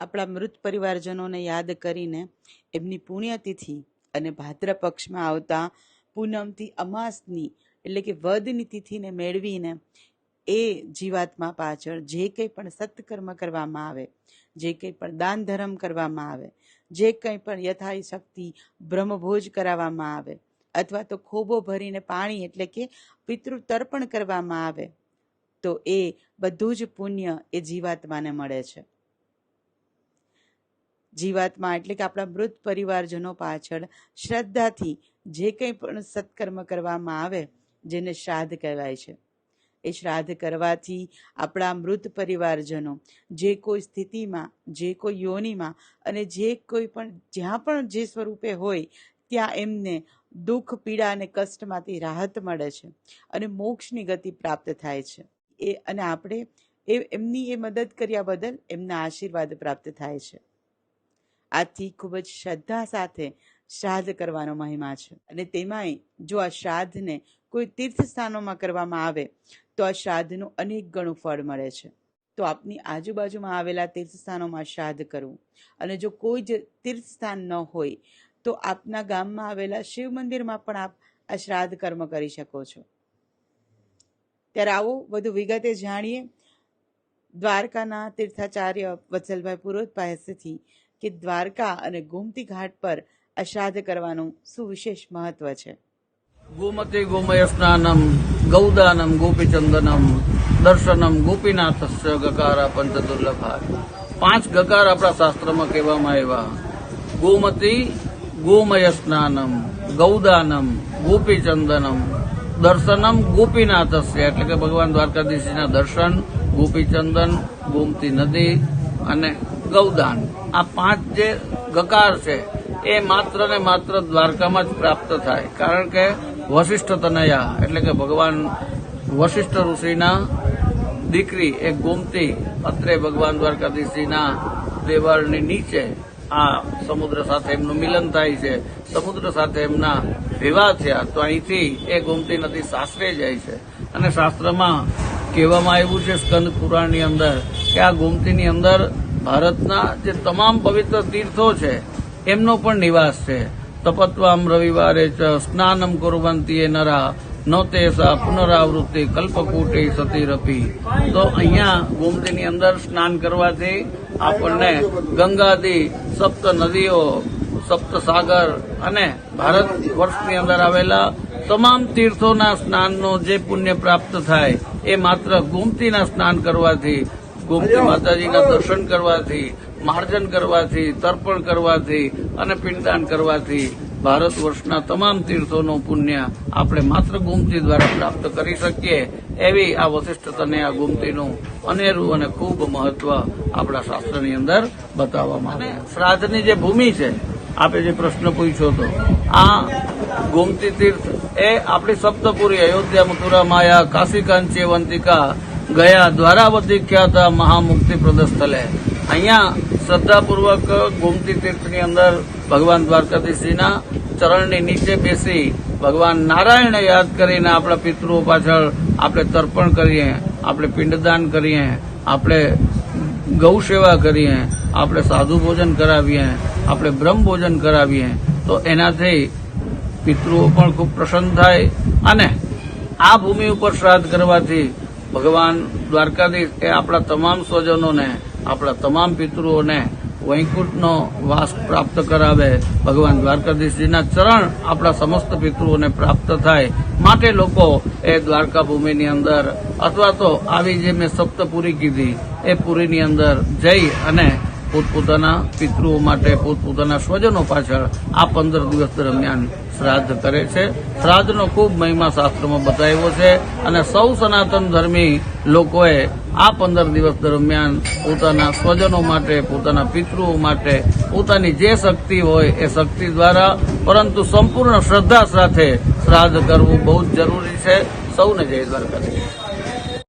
આપણા મૃત પરિવારજનોને યાદ કરીને એમની પુણ્યતિથિ અને ભાદ્ર પક્ષમાં આવતા પૂનમથી અમાસની એટલે કે વદની તિથિને મેળવીને એ જીવાત્મા પાછળ જે કંઈ પણ સત્કર્મ કરવામાં આવે, જે કંઈ પણ દાન ધર્મ કરવામાં આવે, જે કંઈ પણ યથાશક્તિ બ્રહ્મભોજ કરાવવામાં આવે અથવા તો ખોબો ભરીને પાણી એટલે કે પિતૃ તર્પણ કરવામાં આવે, તો એ બધું જ પુણ્ય એ જીવાત્માને મળે છે. જીવાત્મા એટલે કે આપણા મૃત પરિવારજનો પાછળ શ્રદ્ધાથી જે કંઈ પણ સત્કર્મ કરવામાં આવે જેને શ્રાદ્ધ કહેવાય છે. એ શ્રાદ્ધ કરવાથી આપણા મૃત પરિવારજનો જે કોઈ સ્થિતિમાં, જે કોઈ યોનિમાં અને જે કોઈ પણ, જ્યાં પણ જે સ્વરૂપે હોય, ત્યાં એમને દુઃખ, પીડા અને કષ્ટમાંથી રાહત મળે છે અને મોક્ષની ગતિ પ્રાપ્ત થાય છે. એ અને આપણે એ એમની એ મદદ કર્યા બદલ એમના આશીર્વાદ પ્રાપ્ત થાય છે. આથી ખૂબ જ શ્રદ્ધા સાથે શ્રાદ્ધ કરવાનો મહિમા છે. અને તેમાંય જો આ શ્રાદ્ધને કોઈ તીર્થ સ્થાનોમાં કરવામાં આવે, તો આ શ્રાદ્ધનું અનેક ગણું ફળ મળે છે. તો આપની આજુબાજુમાં આવેલા તીર્થ સ્થાનોમાં શ્રાદ્ધ કરવું. અને જો કોઈ જ તીર્થ સ્થાન ન હોય, તો આપના ગામમાં આવેલા શિવ મંદિરમાં પણ આપ આ શ્રાદ્ધ કર્મ કરી શકો છો. ત્યારે આવો વધુ વિગતે જાણીએ. દ્વારકાના તીર્થાચાર્ય વત્સલભાઈ પુરોહિત પાસેથી કે દ્વારકા અને ગોમતી ઘાટ પર અશ્રાદ્ધ કરવાનું શું વિશેષ મહત્વ છે. ગોમતી ગોમય સ્નાનમ ગૌદાનમ, ગોપીચંદનમ, દર્શનમ, ગોપીનાથસ્ય, ગકારા પંચદુર્લભા. પાંચ ગકાર આપણા શાસ્ત્રમાં કહેવામાં આવ્યા. ગોમતી ગોમય સ્નાનમ ગૌદાનમ, ગોપીચંદનમ, દર્શનમ, ગોપીનાથસ્ય. એટલે કે ભગવાન દ્વારકાધીશના દર્શન, ગોપીચંદન, ગોમતી નદી અને ગૌદાન. આ પાંચ જે ગકાર છે, એ માત્ર ને માત્ર દ્વારકામાં જ પ્રાપ્ત થાય. કારણ કે વશિષ્ઠ તનયા, એટલે કે ભગવાન વશિષ્ઠ ઋષિના દીકરી, એ ગોમતી, અત્રે ભગવાન દ્વારકાધીશજીના દેવાળની નીચે આ સમુદ્ર સાથે એમનું મિલન થાય છે. સમુદ્ર સાથે એમના વિવાહ થયા, તો અહીંથી એ ગોમતી નદી સાસરે જાય છે. અને શાસ્ત્રમાં કહેવામાં આવ્યું છે, સ્કંદ પુરાણની અંદર, કે આ ગોમતીની અંદર ભારતના જે તમામ પવિત્ર તીર્થો છે, એમનો પણ નિવાસ છે. તપત્વામ રવિવારે ચ સ્નાનમ કુર્વંતી નરા, ન તેસા પુનરાવૃત્તિ કલ્પકૂટે સતીરપી. તો અહીંયા ગોમતીની અંદર સ્નાન કરવાથી આપણને ગંગાદી સપ્ત નદીઓ, સપ્ત સાગર અને ભારત વર્ષની અંદર આવેલા તમામ તીર્થોના સ્નાનનો જે પુણ્ય પ્રાપ્ત થાય, એ માત્ર ગોમતીના સ્નાન કરવાથી ગોમતી માતાજીના દર્શન કરવાથી માર્જન કરવાથી તર્પણ કરવાથી અને પિંડદાન કરવાથી ભારત વર્ષના તમામ તીર્થોનું પુણ્ય આપણે માત્ર ગોમતી દ્વારા પ્રાપ્ત કરી શકીએ એવી આ વશિષ્ઠ અને આ ગોમતીનું અનેરું અને ખૂબ મહત્વ આપણા શાસ્ત્રની અંદર બતાવવામાં આવે શ્રાદ્ધની જે ભૂમિ છે આપે જે પ્રશ્ન પૂછ્યો હતો આ ગોમતી તીર્થ એ આપણી સપ્તપુરી અયોધ્યા મથુરા માયા કાશી કાંચી વંતિકા ગયા દ્વારાવતી ખ્યાતા મહામુક્તિ પ્રદસ્થલે અહીંયા શ્રદ્ધાપૂર્વક ગોમતી તીર્થની અંદર ભગવાન દ્વારકાધીશજીના ચરણની નીચે બેસી ભગવાન નારાયણને યાદ કરીને આપણા પિતૃઓ પાછળ આપણે તર્પણ કરીએ, આપણે પિંડદાન કરીએ, આપણે ગૌ સેવા કરીએ, આપણે સાધુ ભોજન કરાવીએ, આપણે બ્રહ્મ ભોજન કરાવીએ, તો એનાથી પિતૃઓ પણ ખૂબ પ્રસન્ન થાય અને આ ભૂમિ ઉપર શ્રાદ્ધ કરવાથી ભગવાન દ્વારકાધીશ એ આપણા તમામ સ્વજનોને, આપણા તમામ પિતૃઓને વૈકુંઠનો વાસ પ્રાપ્ત કરાવે. ભગવાન દ્વારકાધીશજીના ચરણ આપણા સમસ્ત પિતૃઓને પ્રાપ્ત થાય. માટે લોકો એ દ્વારકા ભૂમિની અંદર અથવા તો આવી જે મેં સપ્તપુરી કીધી, એ પુરીની અંદર જઈ અને પોતપોતાના પિતૃઓ માટે, પોતપોતાના સ્વજનો પાછળ આ પંદર દિવસ દરમિયાન શ્રાદ્ધ કરે છે. શ્રાદ્ધનો ખૂબ મહિમા શાસ્ત્રમાં બતાવ્યો છે અને સૌ સનાતન ધર્મી લોકોએ આ પંદર દિવસ દરમિયાન પોતાના સ્વજનો માટે, પોતાના પિતૃઓ માટે, પોતાની જે શક્તિ હોય એ શક્તિ દ્વારા, પરંતુ સંપૂર્ણ શ્રદ્ધા સાથે શ્રાદ્ધ કરવું બહુ જ જરૂરી છે. સૌને જય દ્વારકાધીશ.